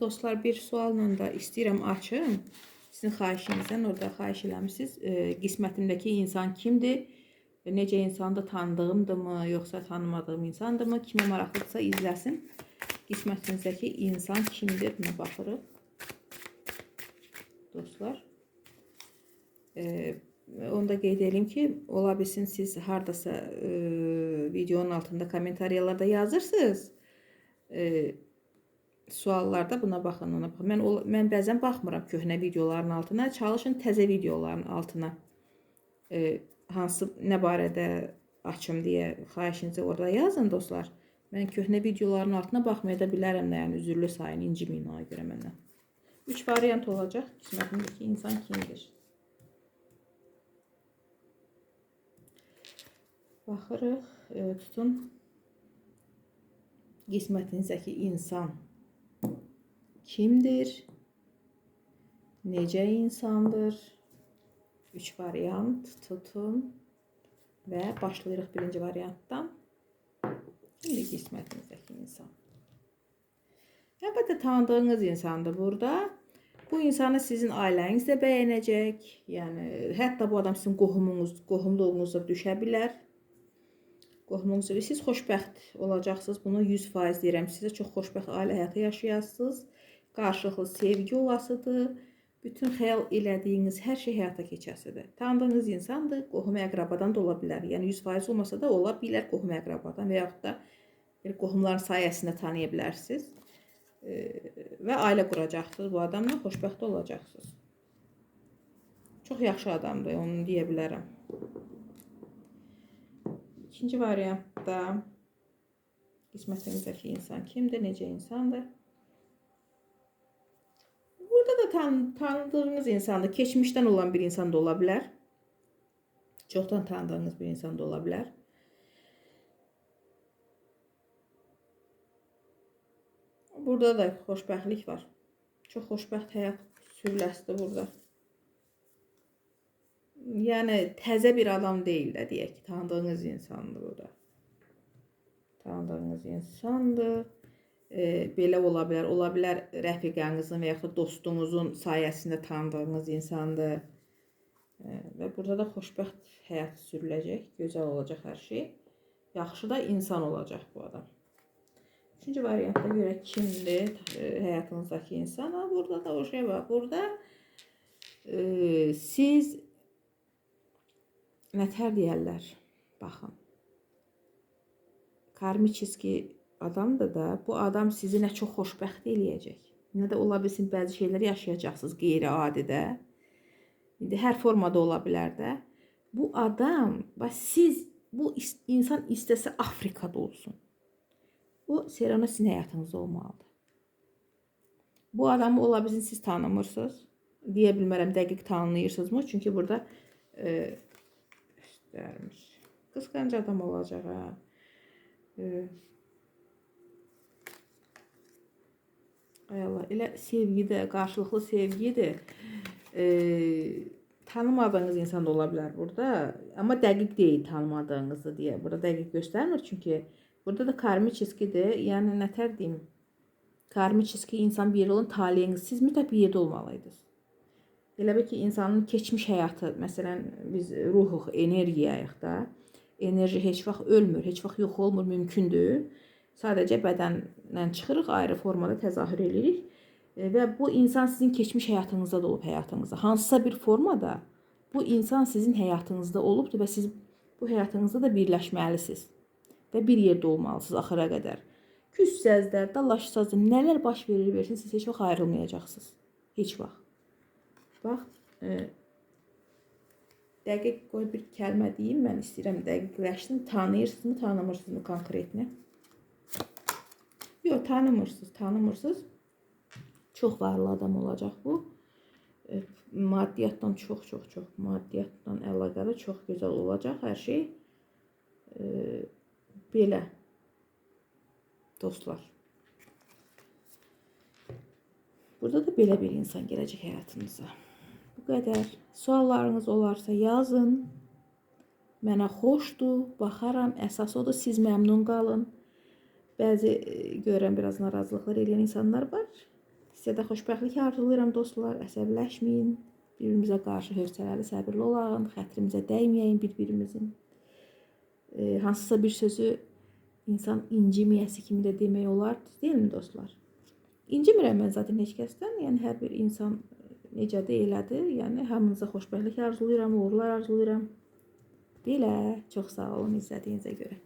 Dostlar bir sualla da istəyirəm açım. Sizin xahişinizdən orada xahiş eləmisiniz. E, qismətimdəki insan kimdir? E, Necə insandır, tanıdığımdırmı, yoxsa tanımadığım insandırmı? Kimə maraqlıdırsa izləsin. Qismətinizdəki insan kimdir? Buna baxırıq. Dostlar. E, onu da qeyd edeyim ki, ola bilsin siz hardasa e, videonun altında kommentariyalarda yazırsınız. E, suallarda buna baxın, ona baxın. Mən ol- mən bəzən baxmıram köhnə videoların altına. Çalışın təzə videoların altına. E, hansı nə barədə açım deyə xahişinizi orada yazın dostlar. Mən köhnə videoların altına baxmaya da bilərəm də, yəni üzürlü sayın inciməyin ona görə məndən. 3 variant olacaq. Qismətindəki insan kimdir? Baxırıq, e, tutun. Qismətinizdəki insan kimdir? Necə insandır? 3 variant tutun və başlayırıq birinci variantdan. İndi qismətinizdəki insan. Əlbəttə tanıdığınız insandır burada. Bu insanı sizin ailəniz də bəyənəcək. Yəni hətta bu adam sizin qohumunuz, qohumluğunuza düşə bilər. Qohumunuz siz xoşbəxt olacaqsınız. Bunu 100% deyirəm. Sizə çox xoşbəxt ailə həyatı yaşayasınız. Qarşılıqlı sevgi olasıdır. Bütün xəyal elədiyiniz hər şey həyata keçəsidir. Tanıdığınız insandır, qohum əqrabadan da ola bilər. Yəni 100% olmasa da ola bilər qohum əqrabadan və yaxud da bir qohumların sayəsində tanıya bilərsiniz. Və ailə quracaqsınız bu adamla, xoşbəxt olacaqsınız. Çox yaxşı adamdır, onu deyə bilərəm. İkinci variantda qismətinizdəki insan kimdir, necə insandır? Burada da tan tanıdığınız insandır. Keçmişdən olan bir insan da ola bilər. Çoxdan tanıdığınız bir insan da ola bilər. Burada da xoşbəxtlik var. Çox xoşbəxt həyat sürüləsidir burada. Yəni təzə bir adam deyil də deyək tanıdığınız insandır burada. Tanıdığınız insandır. E, belə ola bilər. Ola bilər rəfiqənizin və yaxud da dostunuzun sayəsində tanıdığınız insandır. E, və burada da xoşbəxt həyat sürüləcək, gözəl olacaq hər şey. Yaxşı da insan olacaq bu adam. Üçüncü variantda görə kimdir e, həyatınızdakı insan? Ha, burada da o şey var. Burada e, siz nətər deyərlər? Baxın. Karmiçiski adamdır da, bu adam sizi nə çox xoşbəxt eləyəcək. Nə də ola bilsin bəzi şeylər yaşayacaqsınız qeyri-adidə. İndi hər formada ola bilər də. Bu adam, bax siz bu insan istəsə Afrikada olsun. Bu Serena sizin həyatınızda olmalıdır. Bu adamı ola bilsin siz tanımırsınız. Deyə bilmərəm dəqiq tanıyırsınızmı? Çünki burada e, göstərmiş. Qısqanc adam olacaq ha. E, Ay Allah, elə sevgidə, qarşılıqlı sevgidir. E, tanımadığınız insan da ola bilər burada, amma dəqiq deyil tanımadığınızı deyə. Burada dəqiq göstərmir çünki burada da karmiçiskidir. Yəni nətər deyim? Karmiçiski insan bir yolun taleyiniz. Siz mütləq bir yerdə olmalıydınız. Elə bil ki, insanın keçmiş həyatı, məsələn, biz ruhuq, energiyayıq da. Enerji heç vaxt ölmür, heç vaxt yox olmur, mümkündür. Sadəcə bədənlə çıxırıq, ayrı formada təzahür edirik. E, Və bu insan sizin keçmiş həyatınızda da olub həyatınızda. Hansısa bir formada bu insan sizin həyatınızda olubdur və siz bu həyatınızda da birləşməlisiniz. Və bir yerdə olmalısınız axıra qədər. Küssəz də, dalaşsaz da, nələr baş verir versin, siz heç vaxt ayrılmayacaqsınız. Heç vaxt. Bax, e, dəqiq qoy bir kəlmə deyim, mən istəyirəm dəqiqləşsin. Tanıyırsınızmı, tanımırsınızmı konkretni? Yox, tanımırsınız, tanımırsınız. Çox varlı adam olacaq bu. E, Maddiyyatdan çox, çox, çox maddiyyatdan əlaqəli çox gözəl olacaq hər şey. E, belə dostlar. Burada da belə bir insan gələcək həyatınıza. Bu qədər. Suallarınız olarsa yazın. Mənə xoşdur, baxaram. Əsas odur siz məmnun qalın. Bəzi e, görürəm biraz narazılıqlar edən insanlar var. Sizə də xoşbəxtlik arzulayıram dostlar. Əsəbləşməyin. Bir-birimizə qarşı hövsələli, səbirli olaq, xətrimizə dəyməyəyin bir-birimizin. E, hansısa bir sözü insan inciməyəsi kimi də demək olar, deyilmi dostlar? İncimirəm mən zaten heç kəsdən. Yəni hər bir insan necədir, elədir. Yəni hamınıza xoşbəxtlik arzulayıram, uğurlar arzulayıram. Belə. Çox sağ olun izlədiyinizə görə.